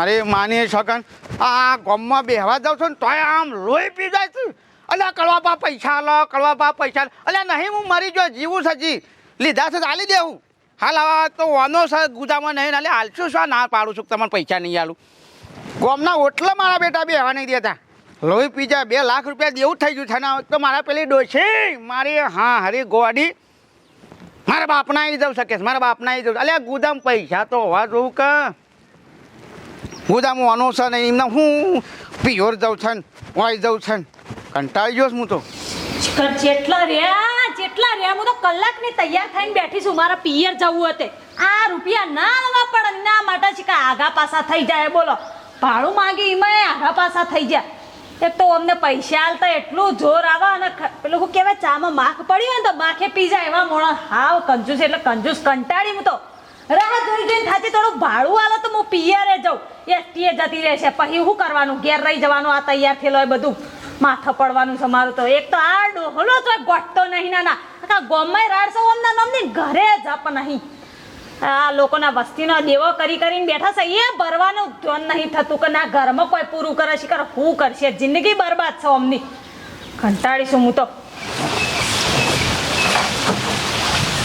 મારી માની શકન આ ગામમાં બેહવા જાઉં છું ને તોય આમ લોહી પી જાય છે. અલ્યા કડવા બા પૈસા લો, કડવા બા પૈસા અલ્યા નહીં, હું મરી જો જીવું સજી લીધા છે ચાલી દેવું હાલ આવા તો વાનો છે ગુદામાં નહીં હાલે હાલશું શું ના પાડું છું તમને પૈસા નહીં આલું. ગામના ઓટલા મારા બેટા બેહવા નહીં દેતા. લોહી પી જાય, બે લાખ રૂપિયા દેવું થઈ ગયું છે ને તો મારા પેલી ડોશી, મારી હા હરી ગોડી મારા બાપના આવી જવું શકે મારા બાપના આવી જવું. અલ્યા ગુદામ પૈસા તો હોવા જોવું કે ગુદામ આનો છે ને એમને હું પિયોર જાઉં છે ને વાઈ જાઉં છે ને કંટાળી ગયો હું તો. જેટલા રહ્યા જેટલા રહ્યા, હું તો કલાકની તૈયાર થઈને બેઠી છું મારા પિયર જવું હતે. આ રૂપિયા ના લવા પડે, ના માટે છે કે આગા પાછા થઈ જાય, બોલો. ભાડું માંગી એમાં આગા પાછા થઈ જાય. એક તો અમને પૈસા આલતા એટલું જોર આવે અને પેલું શું કહેવાય, ચામાં માખ પડી હોય ને તો માખે પી જાય એવા મોણા. હાવ કંજૂસ એટલે કંજૂસ કંટાળી હું તો. રાહ જોઈ જોઈને થાતી થોડું ભાડું આલો તો હું પિયરે જાઉં. એસટીએ જતી રહેશે. પછી શું કરવાનું? ઘેર રહી જવાનું, આ તૈયાર થયેલો હોય બધું. માથા પડવાનું છે મારું તો. એક તો આ ડોહલો તો ગોઠતો નહીં ના ના આખા ગોમાય રાડસો ઓમના નામની ઘરે જપ નહીં. આ લોકોના વસ્તીનો દેવો કરી કરીને બેઠા છે. એ ભરવાનું ધ્યાન નહીં થતું કે ના, ઘરમાં કોઈ પૂરું કરે છે કર હું કરશે? જિંદગી બરબાદ છે અમની કંટાળીશું હું તો.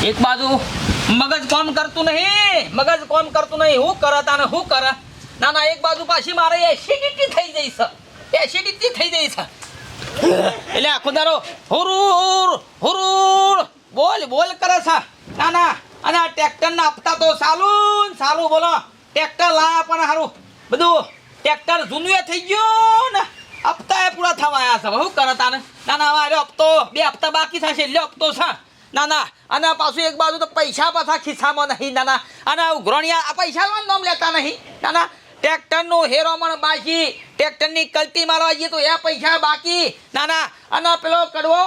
એક બાજુ મગજ કોમ કરતું નહીં, મગજ કોમ કરતું નહીં. હું કરત ને હું કર. ના ના એક બાજુ પાછી મારે એસિડિટી થઈ જઈ છે. એસિડિટી થઈ જઈ છે. એટલે આખો દારો હુરુર હુરુર. બોલ બોલ કરે છે. ના ના અને આ ટ્રેક્ટરના હપ્તા તો સાલું સાલું બોલો. ટ્રેક્ટર લાયા પણ સારું બધું ટ્રેક્ટર જૂનું થઈ ગયું ને. હપ્તા એ પૂરા થવા આવ્યા છે. શું કરતા ને ના ના હવે હપ્તો, બે હપ્તા બાકી થશે, એટલે હપ્તો છે. ના ના અને પાછું એક બાજુ તો પૈસા પાછા ખિસ્સામાં નહીં, ના ના. અને ઉઘરણિયા આ પૈસા લોન નામ લેતા નહીં, ના ના. ટ્રેક્ટરનું હેરોમણ બાકી ટ્રેક્ટરની કલ્ટી મારવા જઈએ તો એ પૈસા બાકી, ના ના. અને પેલો કડવો,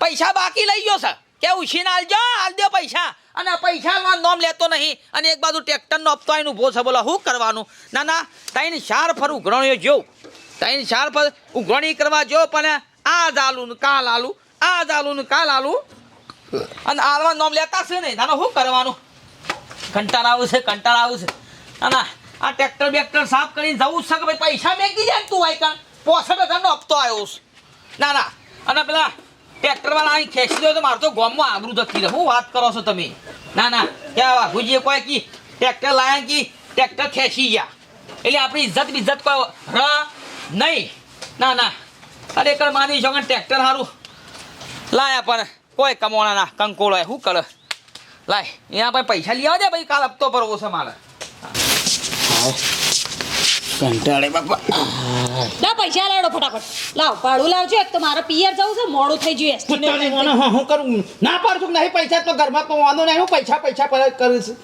પૈસા બાકી લઈ ગયો છે. કે ઉછીને આલજો આલજો પૈસા. અને પૈસા નોમ લેતો નહીં. અને એક બાજુ ટ્રેક્ટરનો હપ્તો આવીને ઊભો છે, બોલો, શું કરવાનું? ના ના. તાઈને ફર ઉઘરણીઓ જો. તાઈને ચાર ફર ઉઘરણી કરવા જો, પણ આ જ આલું કાલ આલું, આ જ આલું કાલ આલું. અને આલવા નોમ લેતા છે ને, નાનો શું કરવાનું? કંટાળ આવું છે, કંટાળ આવું છે. ના આ ટ્રેક્ટર બેક્ટર સાફ કરીને જવું છે કે ભાઈ પૈસા મેકી જાય તું આઈ કાં? પોસઠ હજારનો હપ્તો આવ્યો છે. ના ના, અને પેલા ટ્રેક્ટરવાળા અહીં ખેંચી દો તો મારે તો ગોમમાં આબરું જતી રહે. હું વાત કરો છો તમે? ના ના ક્યાં વાઘુજીએ કોઈ કી, ટ્રેક્ટર લાયા કી, ટ્રેક્ટર ખેંચી ગયા. એટલે આપણી ઇજ્જત બિજ્જત કોઈ ર નહીં. ના ના, અરે કર માની છો ટ્રેક્ટર સારું લાયા પણ. કોઈ કમોણા ના કંકોળો હોય શું કરે? લાય અહીંયા ભાઈ પૈસા લઈ આવજે ભાઈ કાલ હપ્તો ભરવો છે મારે. કંટાળે બાપા. લા પૈસા લાડો ફટાફટ. લાવ ભાડું લાવજો એક તો મારે પિયર જવું છે મોડું થઈ ગયું એસટી નું હું- કરું? ના પાડું છું નહીં પૈસા તો ઘરમાં તો વાંધો નહીં હું પૈસા પૈસા પર કરું છું.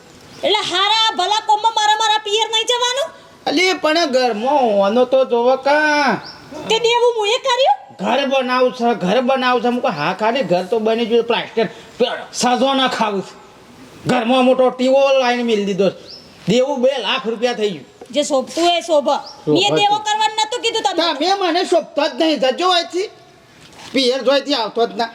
એટલે હારા ભલા કોમમાં મારા મારા પિયર નહીં જવાનું? અલી પણ ઘરમાં વાનો તો જોવો કા. તે દેવું હું એ કર્યું? ઘર બનાવું છે ઘર બનાવું છે. મુકો હા ખાલી ઘર તો બની ગયું પ્લાસ્ટર. સાજો ના ખાવું છે. ઘરમાં મોટો ટીવો લાઈન મિલ દીધો દેવું બે લાખ રૂપિયા થઈ ગયું. જે શોભતું એ શોભ. મેં. દેવો કરવાનું નતું કીધું તમે મેં મને શોભતો જ નહીં. જજો અહીંથી. પિયર જોઈથી આવતો જ ના.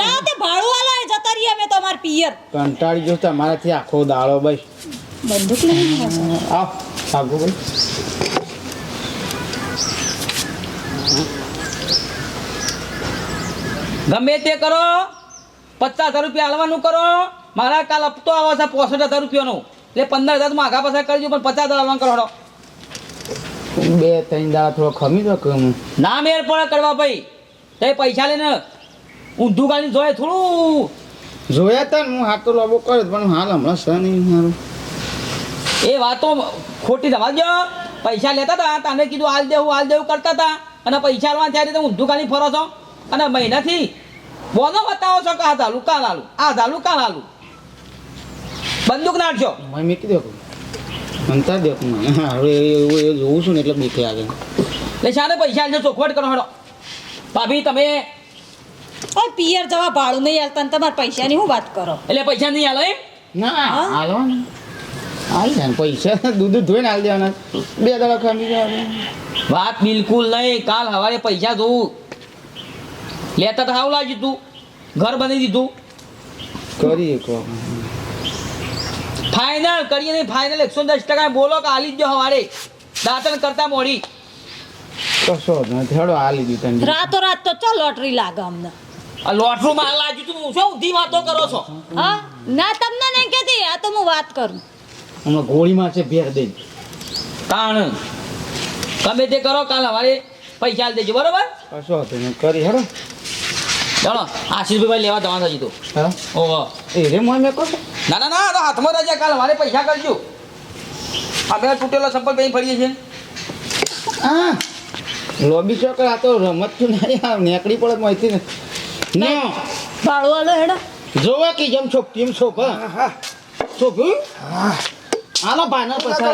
લાવ તે ભાડું આલો એ જતા રહીએ અમે તમાર પિયર. કંટાળી જો તમારાથી આખો દાળો ભાઈ બંદૂક લઈને આવ આગો ભાઈ. ગમે તે કરો પચાસ હજાર રૂપિયા હાલવાનું કરો મારા કાલ હપ્તો આવે છે પોસઠ હજાર રૂપિયાનો. એટલે પંદર હજાર આગા પાછા કરજો પણ પચાસ હજાર હાલવાનું કરો હેડો. બે ત્રણ દાડા થોડો ખમી દો કમ ના મેર પડે કરવા ભાઈ. તે પૈસા લઈને ઊંધું ગાડી જોયે થોડું. જોયા તા હું હાથ તો લોબો કર્યો પણ હાલ હમણાં સહ નહીં મારું. એ વાતો ખોટી દો પૈસા લેતા હતા તને કીધું હાલ દેવું હાલ દેવું કરતા હતા અને પૈસા હાલવા ત્યારે તમે ઊંધું ગાડી ફરો છો. અને મહિનાથી બોનો બતાવો છો કે આ ધાલું કાલ હાલું આ ધાલું કાલ હાલું બંદૂક નાખજો. મેં મેં કીધું અંતર દે મને. હા હવે એવું એ જોઉં છું ને એટલે બીક લાગે એટલે શાને પૈસા આલજો ચોખવટ કરો હેડો. ભાભી તમે ઓય પિયર જવા ભાડું નહીં આલતા ને તમારા પૈસાની હું વાત કરો? એટલે પૈસા નહીં હાલો એમ? ના હાલો ને. હાલ ને. પૈસા દૂધ ધોઈને હાલ દેવાના. બે દાડા ખામી વાત બિલકુલ નહીં. કાલ સવારે પૈસા જોઉં. લેતા તો હાવ લાવી દીધું ઘર બની દીધું. કરીએ કહો ફાઇનલ કરીએ નહીં ફાઇનલ એકસો દસ ટકા બોલો કે આલી જ હવારે. દાંતણ કરતા મોડી. કશો હેડો આ લીધી રાતો રાત તો ચો લોટરી લાગે અમને. આ લોટરું માં લાગ્યું તું શું ઊંધી વાતો કરો છો? હા? ના તમને નહીં કહેતી આ તો હું વાત કરું. હમણાં ગોળીમાં છે ભેર દે તાણ. તમે તે કરો કાલ હવારે પૈસા આલી દેજો બરોબર? કશો કરી હેડો. ચાલો આશીષભાઈ લેવા જવાનું હજી તો. હા? ઓહો. એ રે મોય મેં કહો ના ના ના હાથમાં રાજા કાલ મારે પૈસા કરજો. અમે તૂટેલો સંપલ પહેરી ફરીએ છીએ. હા. લોબી ચોકર આ તો રમત છું નહીં આ નેકડી પડે માહિતી ને. ના. ભાડું લે હેડા. જોવા કે જેમ છોક તેમ છોક હા. છોક હાલો ભાના પછા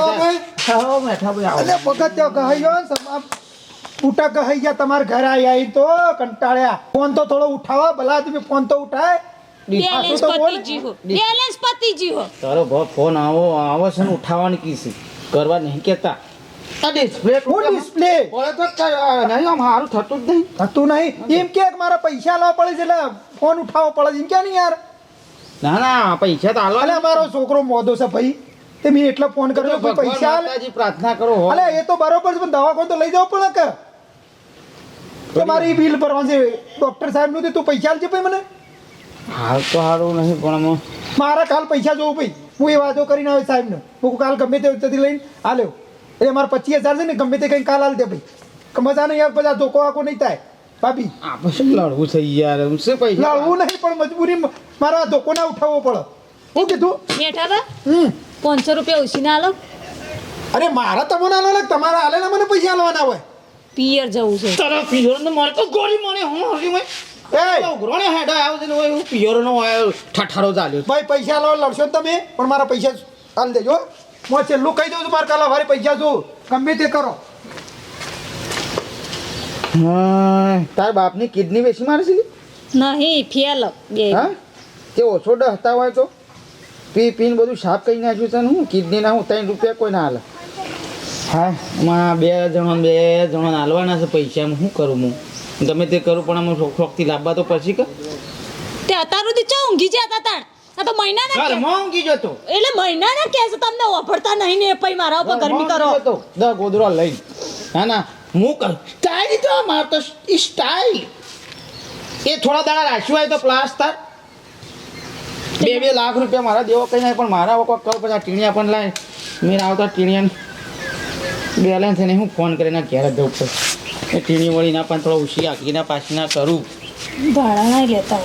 આવો બેઠા ભાઈ. આવો. એટલે પગથિયો કહાયો ને સમા ઉટા કહાઈ ગયા તમાર ઘરે આયા આઈ તો કંટાળ્યા. ફોન તો થોડો ઉઠાવો ભલા તમે ફોન તો ઉઠાય. બેલેન્સ તો હો બેલેન્સ પતિજી હો. તારો ભાવ ફોન આવો આવો છે ને ઉઠાવવાની કીસી. કરવા નહીં કેતા આ ડિસ્પ્લે હું ડિસ્પ્લે પડે તો નહીં આમ હારું થતું જ નહીં. થતું નહીં? એમ કે મારા પૈસા લાવવા પડે છે એટલે ફોન ઉઠાવવો પડે એમ કે નહીં યાર? ના ના પૈસા તો હાલો અલે મારો છોકરો મોદો છે ભાઈ. તે મેં એટલો ફોન કર્યો પૈસા પ્રાર્થના કરો હો. એ તો બરોબર છે પણ દવાખાને તો લઈ જવું પડે કે કે મારી બિલ ભરવાનું છે. ડોક્ટર સાહેબનું તું પૈસા આપજે ભાઈ મને. હાલ તો સારું નહીં પણ મારા કાલ પૈસા જોવું ભાઈ. હું એ વાતો કરીને આવે સાહેબને. હું કાલ ગમે તે વખતેથી લઈને હાલ્યો એટલે મારા પચીસ હજાર છે ને ગમે તે કંઈ કાલ હાલ દે ભાઈ. મજા નહીં યાર બધા ધોકો આખો નહીં થાય. ભાભી. આપણે શું લડવું છે યાર હું શું પૈસા લડવું નહીં પણ મજબૂરી મારા ધોકો ના ઉઠાવવો પડે. હું કીધું? બેઠા બા હમ. પાંચસો રૂપિયા ઉછીને આલો. અરે મારા તમને આલો ને તમારા આલે મને પૈસા આલવાના હોય? પિયર જવું છે. તારા પિયર ને મારે તો ગોળી મળે હું હરી મે એ! ઉઘરોણે હેડા આવ્યો છે ને હું પિયર નો ઠઠારો ચાલ્યો ભાઈ પૈસા આલવા લડશો ને તમે પણ મારા પૈસા આલ દેજો હું. છેલ્લું કહી દઉં છું મારા કાલા વારી પૈસા જો ગમે તે કરો. હા તાર બાપની કિડની વેચી મારે છે નહીં ફેલ બે. હા? તે ઓછો ડહતા હોય તો? પી પીન બધું સાફ કરી નાખ્યું છે ને હું? કિડની ના હું ત્રણ રૂપિયા કોઈ ના હાલે હા માં બે જણો બે જણા હાલવાના છે પૈસા એમ શું કરું હું? ગમે તે કરું પણ અમે શોખ શોખથી લાવવા તો પછી કે? તે અતારું ચો ઊંઘી જતા તાણ? આ તો મહિના ના ઘરમાં ઊંઘી જતો એટલે મહિના ના કે છે તમને ઓફરતા નહીં ને પછી મારા ઉપર ગરમી કરો. તો. દ ગોદરો લઈ ના ના હું કર. સ્ટાઈલ તો માર તો સ્ટાઈલ એ થોડા દાડા રાખ્યું હોય તો પ્લાસ્ટર બે બે લાખ રૂપિયા મારા દેવો કઈ નહીં પણ મારા વખત કરો પછી આ ટીણિયા પણ લાય. મેં આવતા ટીણિયા બેલેન્સ એને હું ફોન કરીને ઘેર જ જવું પડે એ ટીણી વળી ના પણ થોડો ઉછી આખીના પાછીના કરું. ભાડા નહીં લેતા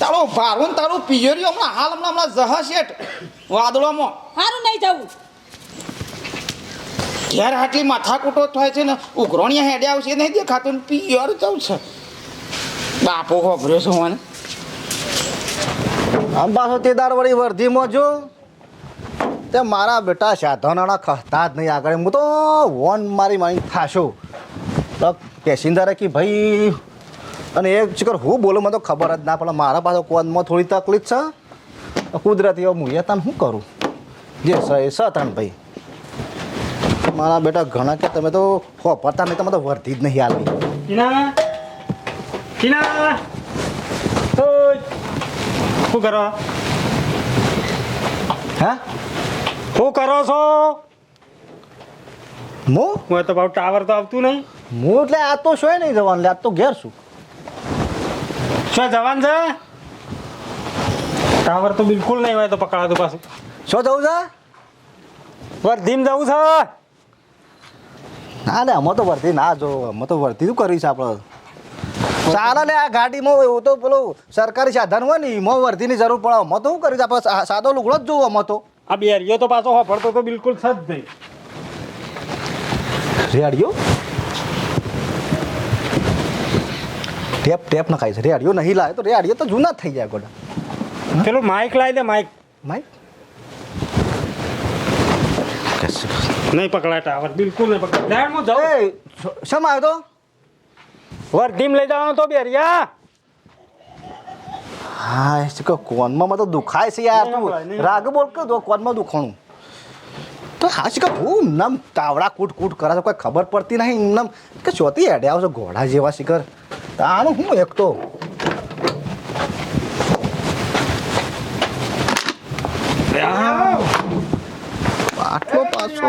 તારો ભારું ને તારું પિયરિયો હમણાં હાલ હમણાં હમણાં જહા શેઠ. વાદળોમાં. સારું નહીં જવું. ઘેર આટલી માથાકૂટો થાય છે ને ઉઘરોણિયા હેડે આવશે નહીં દેખાતું ને પિયર જવું છે. બાપો હોભર્યો છે મને. અંબાસો તેદાર વળી વર્ધીમાં જો. તે મારા બેટા સાધનાના ખસતા જ નહીં આગળ. હું તો વોન મારી મારી થાશો. તો પેસેન્જરે કે ભાઈ અને એ ચીકર હું બોલું મને તો ખબર જ ના પડે. મારા પાસે કોનમાં થોડી તકલીફ છે? કુદરતી હવે હું તને શું કરું? જે સ એ તને ભાઈ. મારા બેટા ઘણા કે તમે તો હોપરતા નહીં તમે તો વર્ધી જ નહીં આવી શું કરો? હે? શું કરો છો? હું? હું તો ભાવ ટાવર તો આવતું નહીં. હું એટલે આ તો શોય નહીં જવાનું લે આ તો ઘેર છું. શું જવાન છે? ટાવર તો બિલકુલ નહીં હોય તો પકડાતું પાછું. શું જવું છે? વર્ધીમ જવું છે? ના લે અમે તો વર્ધી ના જો અમે તો વર્ધી શું કરીશ આપણે. સારા લે આ ગાડીમાં એવું તો પેલું સરકારી સાધન હોય ને એમાં વર્ધીની જરૂર પડે. અમે તો શું કરીશ આપણે સાદો લુગડો જ જોવું અમે તો. આ બેરિયો તો પાછો હોફળતો તો બિલકુલ છે જ નહીં રેડિયો ટેપ ટેપ ના ખાય છે રેડિયો નહીં લાવે તો રેડિયો તો જૂના થઈ જાય ગોડા. પેલું માઇક લાવી દે માઇક માઇક નહીં પકડાય ટાવર બિલકુલ નહીં પકડાય. હું જાઉં. શમ આવ્યો તો? વર્ધીમ લઈ જવાનો તો બેરિયા હા એ કે કોનમાં મને તો દુખાય છે યાર તું. રાગ બોલ કે કોનમાં દુખાણું? તો હા છે કે હું નમ તાવડા કૂટ કૂટ કરે છે કોઈ ખબર પડતી નહીં. નમ કે ચોથી હેડે આવશે ઘોડા જેવા શિખર. આનું હું એક તો બાટલો પાછો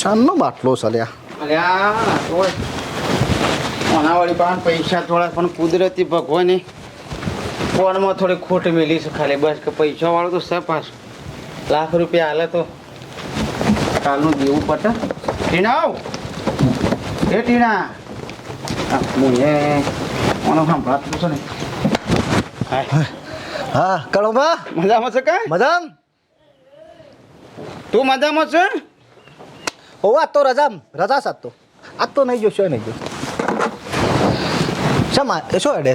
શાનનો બાટલો સલ્યા અલ્યા ઓય ઓનાવાળી પાસે પૈસા થોડા પણ કુદરતી ભગવાને ફોનમાં થોડી ખોટ મેલી છે ખાલી બસ કે પૈસા વાળો તો છે પાંચ લાખ રૂપિયા હાલે તો. કાલનું દેવું પટે ટીણા આવ. એ ટીણા. ઓનો સાંભળાતું છે ને. હા કળોબા મજામાં છે કાંઈ? મજામ? તું મજામાં છે? ઓ આજ તો રજા રજા સાત તો. આજ તો નહીં જો શું નહીં જો શા શું અડે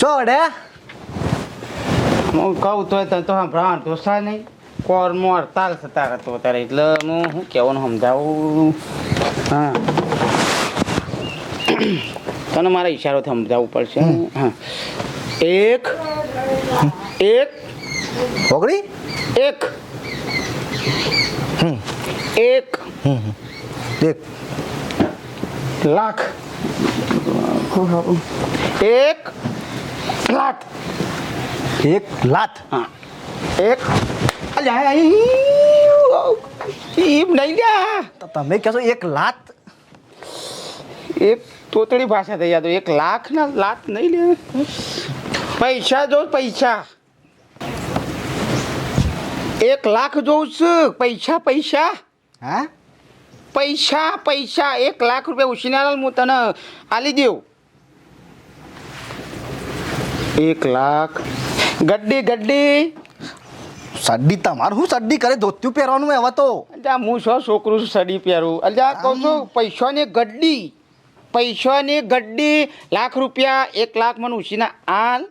અડે હું કહું તો તને તો સાંભળવાનું તો સા નહીં. મોર હડતાલ થતા હતો ત્યારે એટલે હું શું કહેવાનું સમજાવું? હા. તને મારા ઈશારોથી સમજાવવું પડશે. હા. એક એક ઓગળી? એક. એક. એક. લાખ. એક. લાખ એક લાત? હા. એક? અલ્યા એમ નહીં લ્યા. તો તમે કહેશો એક લાત? એક તોતડી ભાષા થઈ જાય એક લાખ ના લાત નહીં લે. પૈસા જો પૈસા. એક લાખ જોઉં છું પૈસા પૈસા. હા? પૈસા પૈસા. એક લાખ રૂપિયા ઉછીના હું તને આલી દેવ એક લાખ. ગડ્ડી ગડ્ડી. સડ્ડી તમારું હું સડ્ડી કરે? ધોત્યું પહેરવાનું હવે તો. અલ્યા હું છો છોકરું છું સડી પહેરું? અલ્યા કહું છું પૈસાની ગડ્ડી. પૈસાની ગડ્ડી. લાખ રૂપિયા એક લાખ મને ઉછીના. આલ.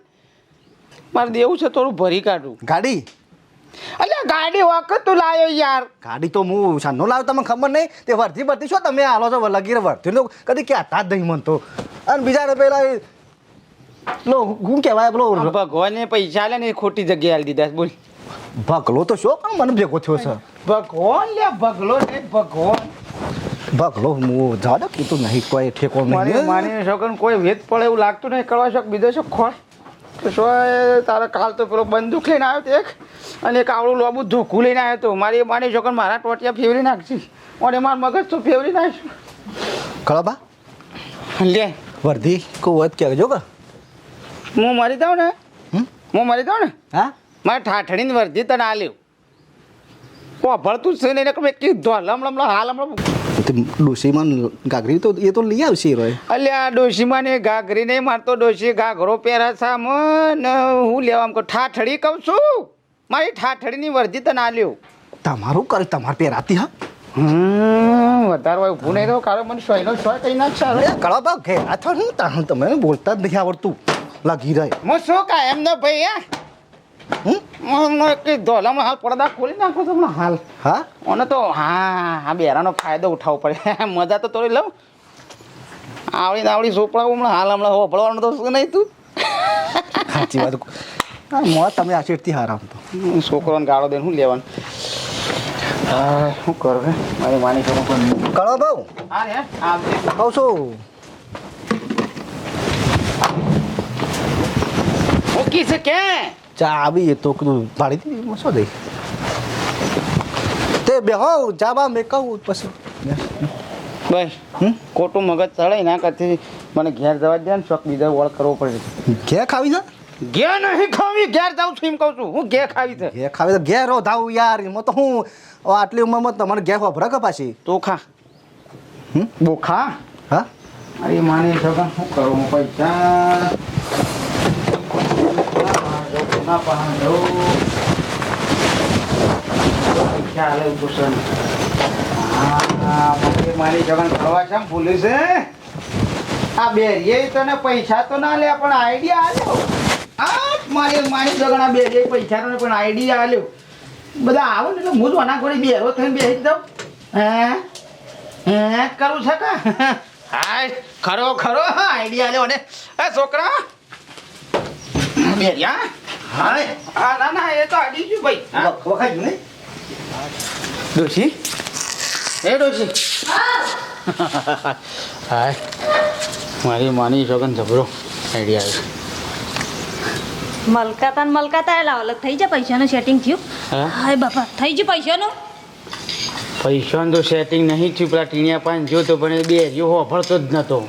મારે દેવું છે થોડું ભરી કાઢું. ગાડી? અલ્યા ગાડી વખત તું લાયો યાર. ગાડી તો હું સાંજનો લાવ્યો તમને ખબર નહીં? તે વર્ધી બધી છો તમે આલો છો? લગીર વર્ધી તો કદી કહેતા જ નહીં મન તો. અને બીજા પેલા પેલો શું કહેવાય પેલો ભગવાને પૈસા લે ને ખોટી જગ્યાએ આલી દીધા બોલ. ભગલો તો શું? પણ મને ભેગો થયો છે. ભગવાન લે ભગલો ને ભગવાન. ભગલો હું જાડો કીધું નહીં કોઈ ઠેકો નહીં. માની શકન કોઈ વેદ પડે એવું લાગતું નહીં કરવા શક બીજો શું ખોળ તો તારા કાલ તો પેલો બંદૂક લઈને આવ્યો તો એક અને એક આવડું લોબુ ધોકું લઈને આવ્યો તો. મારી માની છોકરાને મારા ટોટિયા ફેવરી નાખશે અને માર મગજ તો ફેવરી નાખશું ખળબા લે. વર્ધી કોઈ હોય કહેજો કે. હું મરી જાઉં ને? હું મરી જાઉં ને? હા? મારે ઠાઠડીને વર્ધી તને આલ્યું કો ભળતું છે ને એને કીધું. હલમ લમ હાલ હમણાં તે ડોશીમાં ગાગરી તો એ તો લઈ આવશે રોય. અલ્યા ડોશીમાં ને ઘાઘરી નહીં મારતો ડોશી ઘાઘરો પહેરા છે મને. હું લેવા આમ ઠાઠડી કહું છું. મારી ઠાઠડીની વર્ધી તને આલ્યું તમારું કરે તમારે પહેરાતી હા? વધારે હોય ઊભું નહીં રહો કારણ મને સોયનો સોય કઈ ના હવે. અરે ભાવ ઘેરા છો ને? તમે બોલતા જ નથી આવડતું. લાગી રહે મો શું કા એમ ને ભાઈ હે? હું ધોલામાં હાલ પડદા ખોલી નાખો તો હમણાં હાલ. હા? ઓને તો હા આ બેરાનો ફાયદો ઉઠાવવો પડે. મજા તો તોડી લઉં. આવડી આવડી સોપડા હમણાં હાલ હમણાં હોભળવાનું તો શું નહીં તું? સાચી વાત. હા મોત તમે આ શેઠથી હારામ તો. હું છોકરોને ગાળો દે હું લેવાનું? હા, શું કરું મારી માની કરું કળો બહુ. હા રે આવજે. કહું છું. મૂકી છે કે? ચા આવી એ તો કીધું ભાડી દીધી શું દઈ તે બેહો ચા બા મેં કહું પછી. બસ. હમ? ખોટું મગજ ચડાઈ ના કરતી મને ઘેર જવા દે ને શોખ બીજા ઓળ કરવો પડે ઘે ખાવી છે? ઘેર નહીં ખાવી ઘેર જાઉં છું એમ કહું છું. હું ઘેર ખાવી છે. ઘે ખાવી તો ઘેર ધાવ યાર. એમાં તો હું આટલી ઉંમરમાં તમારે ઘેર વાપરા કે પાછી. તું ખા. હમ? બોખા હા? અરે માની સગન શું કરું? હું પૈસા ના ને. મારી સગન ફરવા છે ભૂલી છે. આ બેરીએ તને પૈસા તો ના લે પણ આઈડિયા આલ્યો. આ મારી મારી જગણા આ બે પૈસા તો પણ આઈડિયા આલ્યો. બધા આવો ને એટલે હું જ ઘોડી બેરો થઈને બેસી દઉં હે? હે? કરું છે કે? હાય, ખરો ખરો. આઈડિયા લ્યો ને એ, છોકરા. બેરિયા હાય. હા ના ના એ તો આડી ગયું ભાઈ. વખાઈ ગયું ને? ડોશી? એ ડોશી. હાય. મારી માની છોકન જબરો. આઈડિયા આવ્યો મલકાતા ને મલકાતા એટલે અલગ થઈ જાય પૈસાનું સેટિંગ થયું. હા? હાય બાપા થઈ ગયું પૈસાનું? પૈસાનું તો સેટિંગ નહીં થયું પેલા ટીણિયા પાન જો તો પણ એ બે હરિયો હોભળતો જ નતો.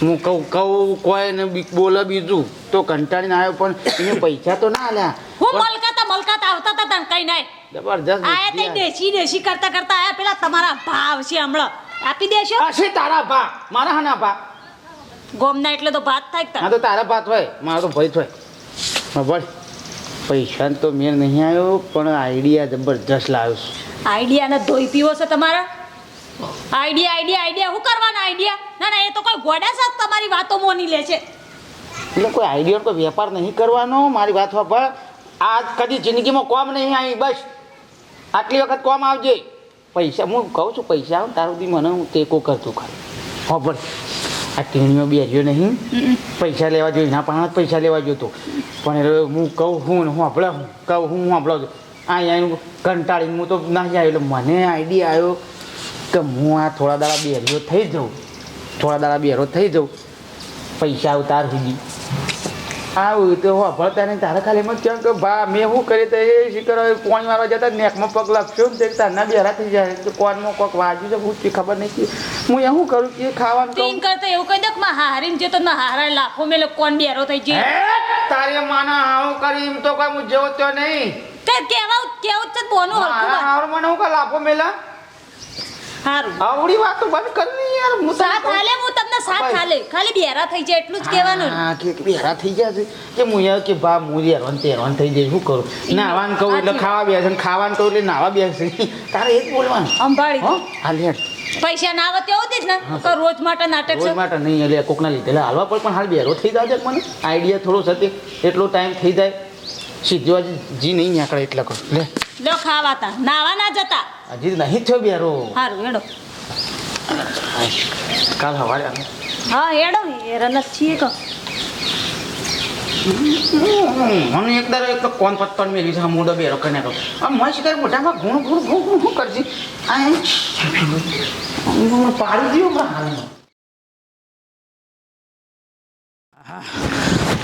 હું કહું કહું કોઈ ને બી- બોલે બીજું તો કંટાળીને આવ્યો પણ એને પૈસા તો ના આલ્યા. હું મલકાતા મલકાતા આવતા હતા તને કઈ નહીં જબરજસ્ત આયા તે દેશી દેશી કરતા કરતા આયા પેલા તમારા ભાવ છે હમણાં. આપી દેશો? હશે તારા ભા મારા હના ભા ગોમના એટલે તો ભાત થાય હા તો તારા ભાત હોય મારો તો ભાઈ હોય. ખબર પૈસા તો મેળ નહીં આવ્યો પણ આઈડિયા જબરજસ્ત લાવ્યો છું. આઈડિયા ને ધોઈ પીવો છો તમારા? આઈડિયા આઈડિયા આઈડિયા શું કરવાના આઈડિયા ના ના એ તો કોઈ ગોડા સાથ તમારી વાતો મોની લે છે. એટલે કોઈ આઈડિયા કોઈ વેપાર નહીં કરવાનો? મારી વાત પર આ કદી જિંદગીમાં કોમ નહીં આવી બસ. આટલી વખત કોમ આવજે. પૈસા હું કહું છું પૈસા આવે તારું તાર મને હું ટેકો કરતું ખાલી ખબર આ ટીણીઓ બેસ્યો નહીં. પૈસા લેવા જોઈએ એના પાસે પૈસા લેવા જોતો પણ હવે હું કહું હું હું આપડે હું કહું હું હું છું આ અહીંયા કંટાળીને હું તો ના જાય એટલે મને આઈડિયા આવ્યો. કે હું આ થોડા દાડા બેર્યો થઈ જાઉં થોડા દાડા બેરો થઈ જાઉં પૈસા ઉતાર સુધી. આવું તો વાપરતા નહીં તારા ખાલી એમ જ કેમ કે ભા મેં શું કરી તો એ શી કરો કોણ મારવા જતા નેકમાં પગ લાગશો ને તે તારના બેરા થઈ જાય. તો કોણમાં કોક વાજ્યું છે હું તે ખબર નહીં કે હું એ શું કરું કે ખાવાનું તીન કરતા એવું કહી દેખ કે માં હારીને જતો ના હારા લાખો મેલે કોણ બેરો થઈ હે? જાય તારે માના આવું કરી એમ તો કોઈ હું જેવો તો નહીં. તે કેવા કેવું છે બોનું હરખું હાર મને હું કા લાખો મેલા હારું. આવડી વાત બંધ કરી યાર હું સાથ હાલે હું તમને સાથ. હાલે. ખાલી બેરા થઈ જાય એટલું જ કહેવાનું. હા કે બેરા થઈ ગયા છે. કે હું યાર કે બા હું યાર તે હેરાન થઈ જાય શું કરું? નાવાનું કહું એટલે ખાવા બેસે ખાવાનું કહું એટલે નાવા બેસે. તારે એ જ બોલવાનું. અંભાળી હો હાલે પૈસા ના આવે તેવું જ ને. તો રોજ માટે નાટક રોજ માટે નહીં એટલે કોકના લીધેલા હાલવા પણ હાલ બેરો થઈ જાય મને. આઈડિયા થોડો સતે એટલો ટાઈમ થઈ જાય. સીધો જી નહીં નીકળે એટલે કહું લે લો ખાવા તા નાવા ના જતા હજી નહીં થયો બેરો હારું એડો કાલ સવારે હા એડો હેરાન જ છીએ કહો મને એક દાડો એક કોણ પત્તર મેળવી છે મોડો બેરો કરીને કહું આમ મને શીખર મોટામાં ઘૂણ ઘૂણ ઘૂણ ઘૂણ શું કરશે આ પાડી દીધું પણ હાલ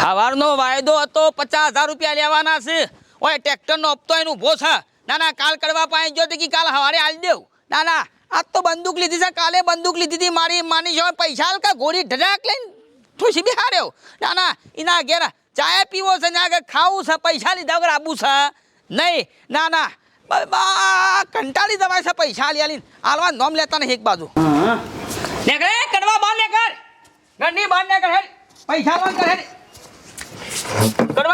સવારનો વાયદો હતો પચાસ હજાર રૂપિયા લેવાના છે. ઓય ટ્રેક્ટરનો હપ્તો એનું ઊભો છે. ના ના કાલ કરવા પાસે જો કે કાલ સવારે આવી દેવ. ના ના આજ તો બંદૂક લીધી છે કાલે બંદૂક લીધી હતી. મારી માની જો પૈસા હાલ કા ગોળી ઢડાક લઈને ઠૂસી બિહાર્યો ના ના એના ઘેર ચાય પીવો છે ને આગળ ખાવું છે પૈસા લીધા વગર આબુ છે. નહીં ના ના બા કંટાળી દવાય છે પૈસા આલી આલીને. હાલવા નોમ લેતા નહીં એક બાજુ. નેકળે કડવા બાર નેકળ ગંડી બાર નેકળ પૈસા બાર કર હેડ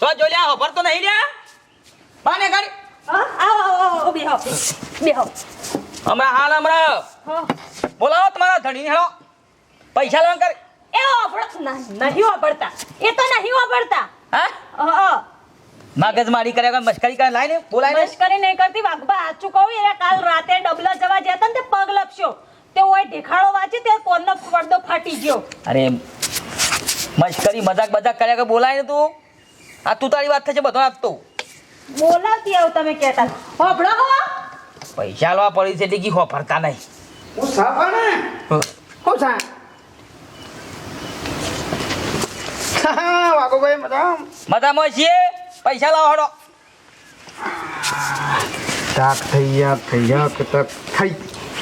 તો જો લ્યા હોભર તો નહીં લ્યા. બાર નેકળ હા, આવો આવો આવો બેહો બેહો. હમણાં હાલ હમણાં. બોલાવો તમારા ધણી હેડો પૈસા લેવા કર. એ નહીં વાપરતા એ તો નહીં વાપરતા હા? હા મગજ મારી કરે મશ્કરી કરે લાઈ ને બોલાય મશ્કરી નહીં કરતી વાઘબા સાચું કહું એ કાલ રાતે ડબલા જવા જતા ને તે પગ લપશો તે ઓય દેખાડો વાંચી તે કોનનો પડદો ફાટી ગયો. અરે મસ્કરી મજાક મજાક કર્યા કે બોલાય ને તું? આ તું તારી વાત થશે બધો આપતો બોલાવતી આવ તમે કહેતા. હોભળો હો. પૈસા લવા પડી છે ટીકી કી હોફરતા નહીં. હું સાફ ને? હું સા વાગોભાઈ મજામ? મજામાં છીએ? પૈસા લાવો હડો તાક થઈ ગયા થઈ કે તક થઈ.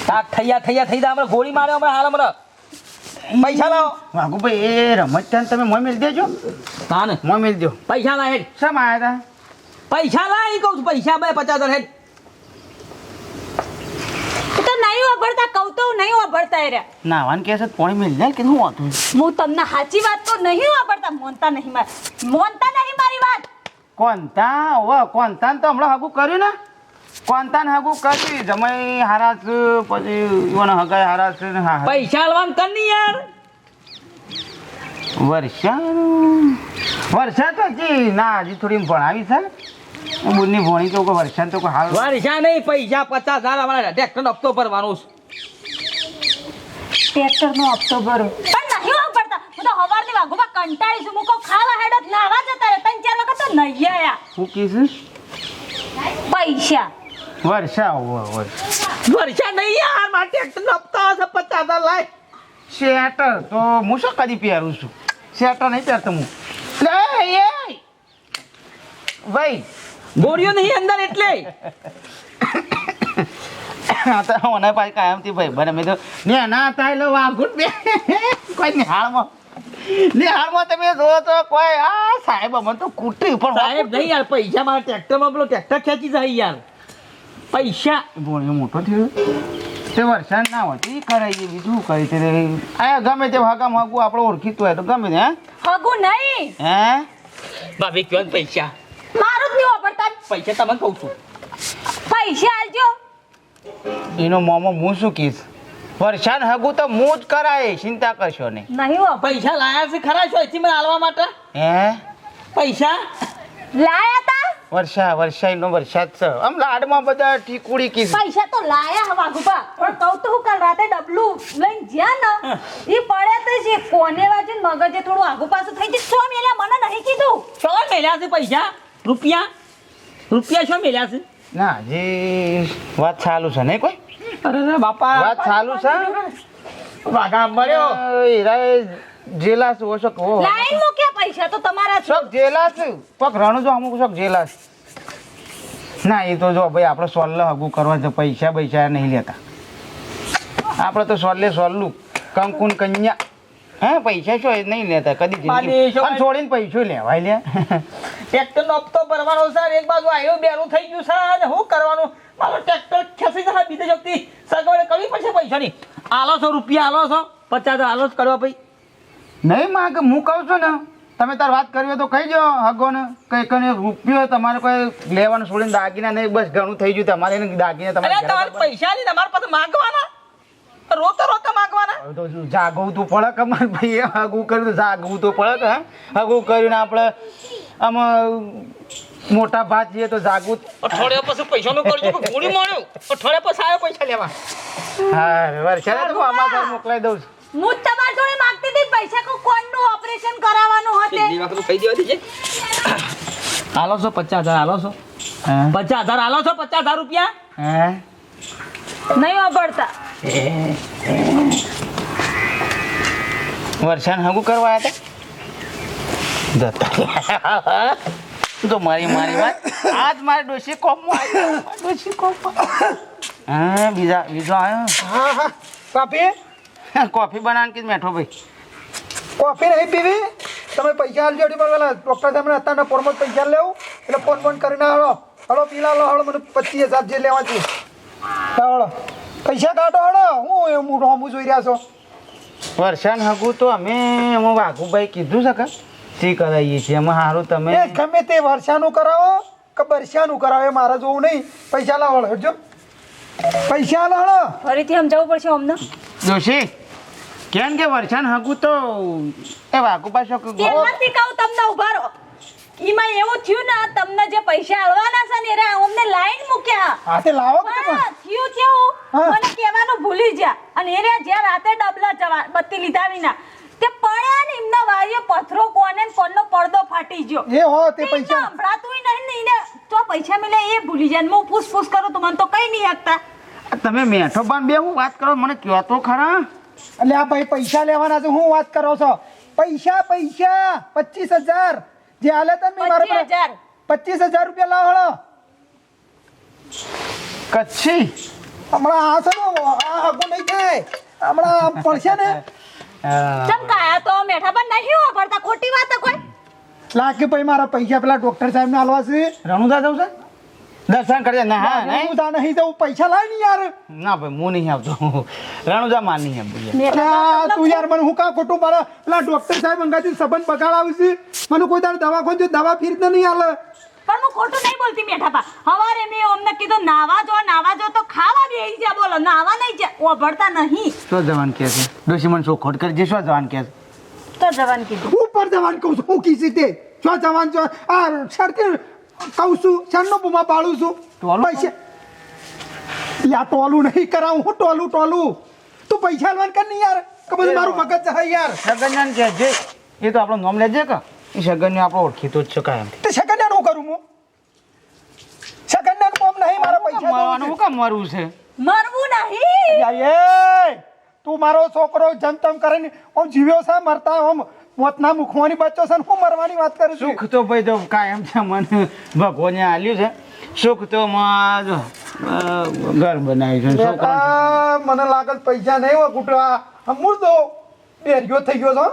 તાક થયા થયા થઈ જાય હમણાં ગોળી માર્યો હમણાં હાલ હમણાં. પૈસા લાવો. વાગોભાઈ એ રમત ત્યાં તમે મોય મેળ દેજો. તાને? મોય મેળ દો પૈસા લાય હેડ. શા માં આવ્યા પૈસા લાય કહું છું પૈસા બે પચાસ હજાર હેડ. તો નહીં વાપરતા કહું તો નહીં વાપરતા એ રહ્યા. હતા નાવાન કે છે પોણી મેળ કે હું હતું હું તમને સાચી વાત તો નહીં વાપરતા મોનતા નહીં માર મોનતા નહીં મારી વાત. કોનતા? ઓ કોનતાન તો હમણાં હગું કર્યું ને? કોનતાન હગુ કરી જમાઈ હારાસ પછી ઈવોને હગાય હારા છે હા હા. પૈસા આલવાનું કરની યાર. વર્ષા વર્ષા તો હજી ના હજી થોડી ભણાવી છે. બુનની ભણી તો કોઈ વર્ષા તો કોઈ હાલ. વર્ષા નહીં પૈસા પચાસ હજાર અમારે ટ્રેક્ટર હપ્તો ભરવાનો છે. ટ્રેક્ટરનો હપ્તો ભરો. પણ નહીં વાપરતા હું તો હવારની વાઘોમાં કંટાળી છું. મૂકો ખાવા હેડો જ નાવા જતા ત્રણ ચાર વખત તો નહીં આયા. હું કીધું? પૈસા. વર્ષા વર્ષ વર્ષા નહીં યાર મારે ટ્રેક્ટર હપ્તો હશે પચાસ હજાર લાય. શેટર તો હું શું કદી પહેરું છું? શેટર નહીં પહેરતો હું. ભાઈ ગોળીઓ નહીં અંદર એટલે. આ મને પાછી કાયમથી ભાઈ બને. મેં તો ને ના થાય લો વાઘુટ બે. કોઈ નિહાળમાં નિહાળમાં તમે જો તો કોઈ આ સાહેબ અમને તો કૂટી. પણ સાહેબ નહીં યાર પૈસા મારા ટ્રેક્ટરમાં પેલો ટ્રેક્ટર ખેંચી જાય યાર. પૈસા. ભોણિયો મોટો થયો. તે વરસાદ ના હોય એ કરાય બીજું કરી તે આ ગમે તે હગામ હગું આપણે ઓળખીતું હોય તો ગમે તે હે? હગું નહીં. હે? ભાભી કયો પૈસા? મારું જ નહીં વાપરતા. પૈસા તમે કહું છું. પૈસા આલજો. એનો મોમો હું શું કહીશ વરસાદ હગું તો હું જ કરાય ચિંતા કરશો નહીં. નહીં પૈસા લાયા છે ખરા છો એથી મને હાલવા માટે? હે? પૈસા? લાયા તા? વર્ષા વર્ષાઈનો વરસાદ છે. આમ લાડમાં બધા ટીકુડી કી પૈસા તો લાયા હવા પણ કહું તો હું કાલ રાતે ડબલું લઈને જ્યાં ને એ પડે તો જે કોને વાજે મગજે થોડું આગુ પાછું થઈ જાય સો મેલ્યા મને નહીં કીધું. સો મેલ્યા છે પૈસા? રૂપિયા? રૂપિયા શું મેલ્યા છે? ના જે વાત ચાલુ છે નહીં કોઈ? અરે રે બાપા. વાત ચાલુ છે? વાઘા મળ્યો. હીરા જેલા શું ઓછો કહો. લાઈન પૈસા તો તમારા છે. શોક જેલા છે. કોક રણું જો અમુક શોખ જેલા છે. ના એ તો જો ભાઈ આપણે સોલ્લે હગું કરવા છે પૈસા પૈસા નહીં લેતા. આપણે તો સોલ્લે સોલ્લું કંકુન કન્યા. હે પૈસા શું એ નહીં લેતા કદી જિંદગી. છોડીને પૈસો લેવાય લે. ટ્રેક્ટર નો હપ્તો ભરવાનો સર એક બાજુ આવ્યો બેરું થઈ ગયું સર અને શું કરવાનું? મારો ટ્રેક્ટર ખેંચી જશે બીજે જગતી સગવડ કરવી પડશે પૈસાની. આલો છો રૂપિયા આલો છો પચાસ આલો જ કરવા ભાઈ. નહીં માં કે હું કહું છું ને તમે તાર વાત કરવી હોય તો કહી દો હગો ને કઈ કઈ રૂપિયો તમારે કોઈ લેવાનું છોડીને દાગીના નહીં બસ ઘણું થઈ ગયું તમારે એને દાગીના તમારે તમારે પૈસા નહીં તમારે પાસે માંગવાના? રોતા રોતા માંગવાના? તો જાગવું તો પડે કે ભાઈ હગું કર્યું તો જાગવું તો પડે કે હા? હગું કર્યું ને આપણે આમાં મોટા ભાત જઈએ તો જાગવું અઠવાડિયા પછી પૈસાનું કરજો ગોળી માર્યું અઠવાડિયા પછી આવ્યો પૈસા લેવા. હા વર્ષા તો આમાં ઘર મોકલાઈ દઉં છું. હું જ જોડે માંગતી હતી પૈસા કો કોણનું ઓપરેશન કરાવવાનું હતું? વખત કહી દેવા દીજે. હાલો છો પચાસ હજાર હાલો છો. હે? પચાસ હજાર હાલો છો પચાસ હજાર રૂપિયા? હે? નહીં વાપરતા. વર્ષાન હગું કરવા હતા? જતા. તો મારી મારી વાત. આજ મારે ડોશી કોમમાં ડોશી કોમમાં. હા બીજા બીજો આવ્યો. હા હા. કાપી કોફી બનાવીને કીધું મેઠો ભાઈ. કોફી નહીં પીવી? તમે પૈસા આલજો અડી પેલા ડૉક્ટર સાહેબ અત્યારના ફોનમાં પૈસા લેવું. એટલે ફોન ફોન કરીને હળો હળો પીલા લો હળો મને પચીસ હજાર જે લેવા છે. હળો. પૈસા કાઢો હળો. હું એ હું રોમું જોઈ રહ્યા છો. વર્ષાન હગું તો અમે એમાં વાઘુભાઈ કીધું છે કે તે કરાવીએ છીએ? એમાં સારું તમે ગમે તે વર્ષાનું કરાવો કે બરસાનું કરાવો એ મારે જોવું નહીં. પૈસા લાવો હળજો. જો પૈસા લો હળો ફરીથી સમજાવવું પડશે અમને? જોશી. કેમ કે વરસાદ હગું તો એ વાઘુભાઈ પાછો નથી કહું તમને ઊભા રહો. એમાં એવું થયું ને તમને જે પૈસા આલવાના છે ને એરા અમને લાઈન મૂક્યા. હા તે લાવો કે થયું કેવું. મને કહેવાનું ભૂલી જા અને એ રહ્યા જ્યાં રાતે ડબલા જવા બત્તી લીધા વિના. તે પડ્યા ને એમના વારીએ પથરો કોને કોનનો પડદો ફાટી ગયો. એ હો તે પૈસા. સંભળાતું નહીં ને એને તો પૈસા મિલે એ ભૂલી જાય હું પૂછ પૂછ કરું તો મને તો કઈ નહીં આપતા. તમે મેઠો પણ બે હું વાત કરો મને કયો તો ખરા. એટલે આ ભાઈ પૈસા લેવાના છે હું વાત કરો છો? પૈસા પૈસા પચીસ હજાર. જે હાલે તમે મારા પચીસ હજાર. પચીસ હજાર રૂપિયા લાવો હળો કચ્છી? હમણાં આ છે આગો નહીં થાય હમણાં આમ પડશે ને. ચમકાયા તો મેઠા પર નહીં વાપરતા ખોટી વાત કોઈ? લાગે ભાઈ મારા પૈસા પેલા ડોક્ટર સાહેબ ને હાલવા છે. રણુદા જવું છે? દર્શન કરજે ના હા નહીં? હું તા નહીં જવું પૈસા લાય ને યાર. ના ભાઈ હું નહીં આવતો. રણુજા માન નહીં આવતો આ તું યાર મને હું કા ખોટું મારા પેલા ડોક્ટર સાહેબ અંગાથી સંબંધ બગાડાવું છે. મને કોઈ તાર દવા ખોજો દવા ફીર તો નહીં આલે. પણ હું ખોટું નહીં બોલતી મેઠા પા. હવારે મેં અમને કીધું નાવા જો નાવા જો તો ખાવા બેસી જા બોલો નાવા નહીં જા ઓભળતા નહીં. તો જવાન કે છે? ડોશી ખોટ કરી કરજે શું જવાન કે છે? તો જવાન કીધું. ઉપર પર જવાન કહું છું. હું કીધી તે જો જવાન જો આ શરતી કહું છું શરનો બુમા પાડું છું. ટોલું? પૈસા યા ટોલું નહીં કરાવું હું ટોલું ટોલું. તું પૈસા આલવાન કર નહીં યાર. કે બધું મારું મગજ જાય યાર. સગન કે જે એ તો આપણો નામ લેજે કે. એ સગન્યા આપણો ઓળખીતો જ છે કાયમ તે સેકન્ડ હું કરું હું? સેકન્ડ કોમ નહીં મારા પૈસા મારવાનું હું કામ મારું છે? મરવું નહીં. યાર એ તું મારો છોકરો જમતમ કરીને ઓમ જીવ્યો છે મરતા ઓમ. મોતના મુખવાની બચ્ચો છે હું મરવાની વાત કરું છું. સુખ તો ભાઈ તો કાયમ છે મને ભગવાને આલ્યું છે. સુખ તો ઘર બનાવ્યું છે મને લાગત પૈસા નહીં હોય કુટવા. અમૂળ તો બેરિયો થઈ ગયો છો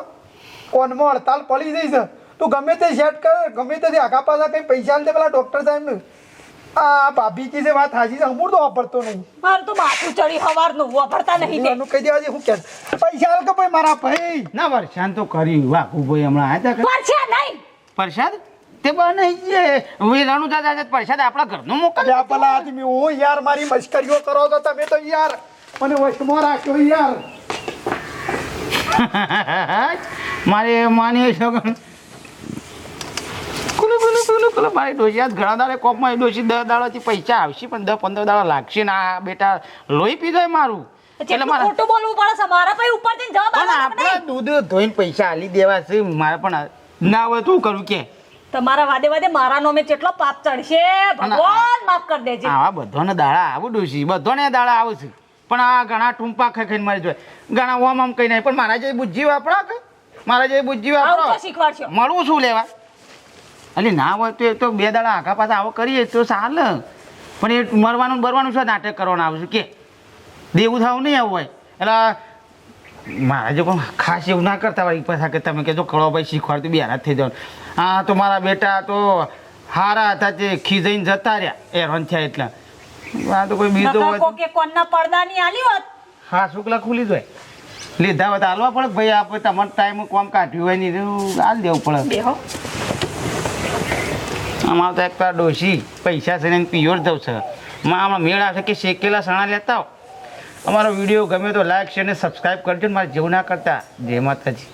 કોનમાં હડતાલ પડી જઈ છે. તું ગમે તે સેટ કર ગમે તે આગા પાછા કંઈ પૈસા લે પેલા ડોક્ટર સાહેબને. આ ભાભી કી છે વાત હાજી છે અમૂળ તો વાપરતો નહીં. મારું તો માથું ચડી હવારનું વાપરતા નહીં તે. કહી દેવા હું કે પૈસા આલ કે ભાઈ મારા ભાઈ? ના વરસાદ તો કરી વાકુ ભાઈ હમણાં આતા તા પરછા નહીં. પ્રસાદ તે બને છે વેરાણું દાદા છે પ્રસાદ આપણા ઘરનું મોકલ આ પેલા આદમી ઓ યાર મારી મશ્કરીઓ કરો તો તમે તો યાર મને વશમાં રાખ્યો યાર. મારે માની છોકરા કુલુ કુલુ કુલુ કુલુ મારી ડોશી આજ ઘણા દાડે કોપમાં એ ડોશી દસ દાડાથી પૈસા આવશે પણ દસ પંદર દાડા લાગશે ને આ બેટા લોહી પી જાય મારું. એટલે મારે ખોટું બોલવું પડે છે. મારા ભાઈ ઉપરથી જવાબ પણ આપણે દૂધ ધોઈને પૈસા આલી દેવા છે મારે પણ ના હોય તો કરું કે? તમારા વાદે વાદે મારા નોમે કેટલો પાપ ચડશે ભગવાન માફ કરી દેજે. આવા બધાને દાડા આવું ડોશી બધાને દાડા આવું છે. પણ આ ઘણા ટૂંપા ખાઈ ખાઈને મારી જોઈએ ઘણા ઓમ આમ કઈ નહીં પણ મારા જે બુદ્ધિ વાપરા કે? મારા જે બુદ્ધિ વાપરો. શીખવાડશો. મળવું શું લેવા? એટલે ના હોય તો એ તો બે દાડા આખા પાછા આવો કરીએ તો ચાલે. પણ એ મરવાનું ને બરવાનું શું નાટક કરવાનું આવું છું? કે દેવું થવું નહીં આવું હોય. એટલે મારા જો પણ ખાસ એવું ના કરતા હોય. પાછા કે તમે કહેજો કળો ભાઈ શીખવાડતું બે હારા થઈ જવાનું. હા તો મારા બેટા તો હારા હતા તે ખીજાઈને જતા રહ્યા. એરોન થયા એટલે. આ તો કોઈ બીજો હોય કે કોણના પડદાની આલી હોત? હા શુક્લા ખુલી જોય. લીધા હોય તો હાલવા પડે ભાઈ આપણે તમારે ટાઈમ કોમ કાઢ્યું હોય નહીં હાલ દેવું પડે. બેહો અમારે તો એક ડોશી પૈસા છે ને પિયોર દઉં છે. માં આમાં મેળ આવશે કે શેકેલા સણા લેતા અમારો વીડિયો ગમે તો લાઈક, શેર અને સબસ્ક્રાઈબ કરજો ને મારે જેવું ના કરતા. જય માતાજી.